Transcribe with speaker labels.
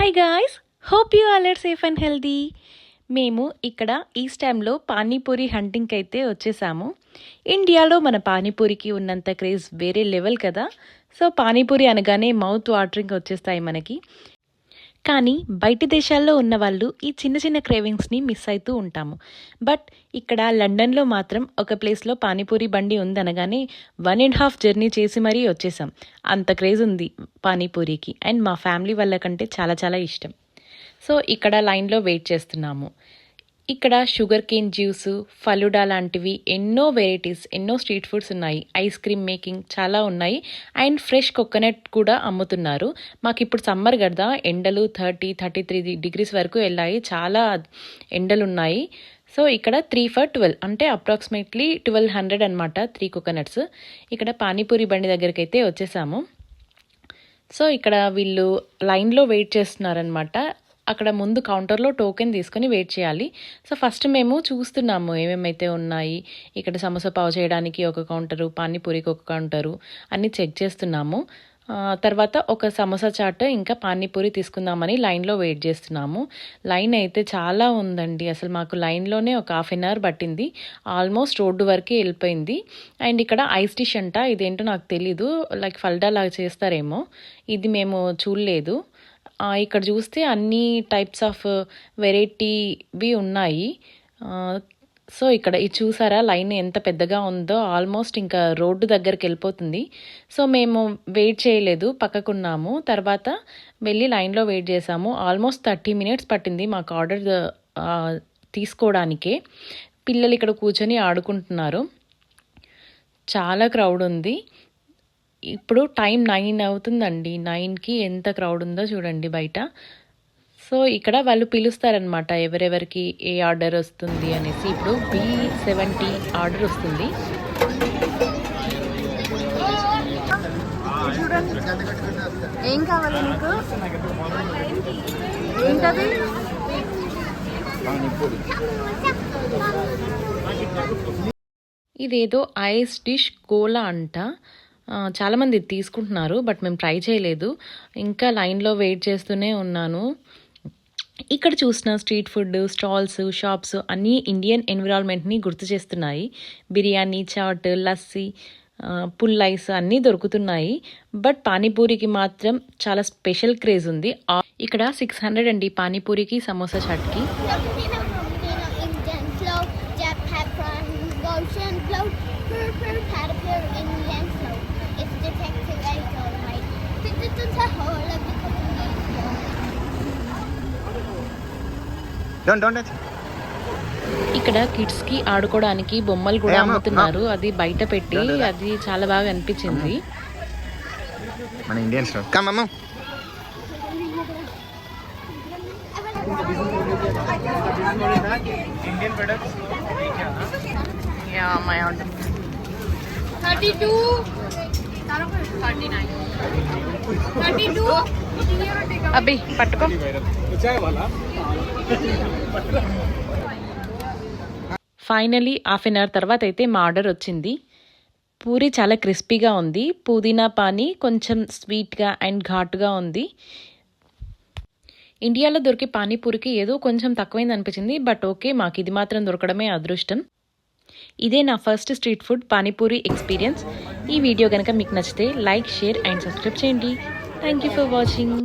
Speaker 1: Hi guys hope you all are safe and healthy మేము ఇక్కడ east టైంలో పానీపూరి హంటింగ్కి అయితే వచ్చేసాము. ఇండియాలో మన పానీపూరికి ఉన్నంత క్రేజ్ వేరే లెవెల్ కదా. సో పానీపూరి అనగానే మౌత్ వాటరింగ్ వచ్చేస్తాయి మనకి. కానీ బయటి దేశాల్లో ఉన్న వాళ్ళు ఈ చిన్న చిన్న క్రేవింగ్స్ని మిస్ అవుతూ ఉంటాము. బట్ ఇక్కడ లండన్లో మాత్రం ఒక ప్లేస్లో పానీపూరి బండి ఉందనగానే వన్ అండ్ హాఫ్ జర్నీ చేసి మరీ వచ్చేసాం. అంత క్రేజ్ ఉంది పానీపూరికి. అండ్ మా ఫ్యామిలీ వాళ్ళకంటే చాలా చాలా ఇష్టం. సో ఇక్కడ లైన్లో వెయిట్ చేస్తున్నాము. ఇక్కడ షుగర్ కేన్ జ్యూస్ ఫలుడా లాంటివి ఎన్నో వెరైటీస్ ఎన్నో స్ట్రీట్ ఫుడ్స్ ఉన్నాయి. ఐస్ క్రీమ్ మేకింగ్ చాలా ఉన్నాయి. అండ్ ఫ్రెష్ కోకోనట్ కూడా అమ్ముతున్నారు. మాకు ఇప్పుడు సమ్మర్ కదా ఎండలు థర్టీ థర్టీ త్రీ డిగ్రీస్ వరకు వెళ్ళాయి. చాలా ఎండలు ఉన్నాయి సో ఇక్కడ త్రీ ఫర్ ట్వెల్వ్ అంటే అప్రాక్సిమేట్లీ ట్వెల్వ్ హండ్రెడ్ అనమాట త్రీ కోకోనట్స్. ఇక్కడ పానీపూరి బండి దగ్గరికి అయితే వచ్చేసాము. సో ఇక్కడ వీళ్ళు లైన్లో వెయిట్ చేస్తున్నారనమాట అక్కడ ముందు కౌంటర్లో టోకెన్ తీసుకొని వెయిట్ చేయాలి. సో ఫస్ట్ మేము చూస్తున్నాము ఏమేమైతే ఉన్నాయి. ఇక్కడ సమోసా పావు చేయడానికి ఒక కౌంటరు పానీపూరికి ఒక కౌంటరు అన్నీ చెక్ చేస్తున్నాము. తర్వాత ఒక సమోసా చాట్ ఇంకా పానీపూరి తీసుకుందామని లైన్లో వెయిట్ చేస్తున్నాము. లైన్ అయితే చాలా ఉందండి. అసలు మాకు లైన్లోనే ఒక హాఫ్ అన్ అవర్ పట్టింది. ఆల్మోస్ట్ రోడ్డు వరకే వెళ్ళిపోయింది. అండ్ ఇక్కడ ఐస్ డిష్ అంట ఇదేంటో నాకు తెలీదు. లైక్ ఫల్డా లాగా చేస్తారేమో. ఇది మేము చూడలేదు. ఇక్కడ చూస్తే అన్ని టైప్స్ ఆఫ్ వెరైటీవి ఉన్నాయి. సో ఇక్కడ ఇది చూసారా లైన్ ఎంత పెద్దగా ఉందో ఆల్మోస్ట్ ఇంకా రోడ్డు దగ్గరికి వెళ్ళిపోతుంది. సో మేము వెయిట్ చేయలేదు పక్కకున్నాము. తర్వాత వెళ్ళి లైన్లో వెయిట్ చేసాము. ఆల్మోస్ట్ థర్టీ మినిట్స్ పట్టింది మాకు uh, ఆర్డర్ తీసుకోవడానికే. పిల్లలు ఇక్కడ కూర్చొని ఆడుకుంటున్నారు. చాలా క్రౌడ్ ఉంది. ఇప్పుడు టైం నైన్ అవుతుందండి. నైన్కి ఎంత క్రౌడ్ ఉందో చూడండి బయట. సో ఇక్కడ వాళ్ళు పిలుస్తారనమాట ఎవరెవరికి ఏ ఆర్డర్ వస్తుంది అనేసి. ఇప్పుడు బి సెవెంటీ ఆర్డర్ వస్తుంది.
Speaker 2: ఏం కావాలి నీకు? ఏంటది?
Speaker 1: ఇదేదో ఐస్ డిష్ కోలా అంట. చాలామంది తీసుకుంటున్నారు బట్ మేము ట్రై చేయలేదు ఇంకా లైన్లో వెయిట్ చేస్తూనే ఉన్నాను ఇక్కడ చూసిన స్ట్రీట్ ఫుడ్ స్టాల్స్ షాప్స్ అన్నీ ఇండియన్ ఎన్విరాన్మెంట్ని గుర్తు చేస్తున్నాయి బిర్యానీ చాట్ లస్సీ పుల్ ఐస్ అన్నీ దొరుకుతున్నాయి బట్ పానీపూరికి మాత్రం చాలా స్పెషల్ క్రేజ్ ఉంది ఇక్కడ సిక్స్ హండ్రెడ్ అండి పానీపూరికి సమోసా చాట్కి
Speaker 3: in
Speaker 4: Don't don't touch.
Speaker 1: ఇక్కడ కిడ్స్కి ఆడుకోవడానికి బొమ్మలు కూడా అమ్ముతున్నారు. అది బయట పెట్టి. అది చాలా బాగా అనిపించింది.
Speaker 4: మన ఇండియన్ స్టోర్ కమ్ అమ్మ. Indian products
Speaker 2: thirty two thirty two
Speaker 1: అబ్బి పట్టుకో. ఫైనలీ హాఫ్ అన్ అవర్ తర్వాత అయితే మా ఆర్డర్ వచ్చింది. పూరి చాలా క్రిస్పీగా ఉంది. పుదీనా పానీ కొంచెం స్వీట్గా అండ్ ఘాటుగా ఉంది. ఇండియాలో దొరికే పానీపూరికి ఏదో కొంచెం తక్కువైంది అనిపించింది బట్ ఓకే మాకు ఇది మాత్రం దొరకడమే అదృష్టం. ఇదే నా first street food panipuri experience ఈ వీడియో కనుక మీకు నచ్చితే లైక్ షేర్ అండ్ సబ్స్క్రైబ్ చేయండి. Thank you for watching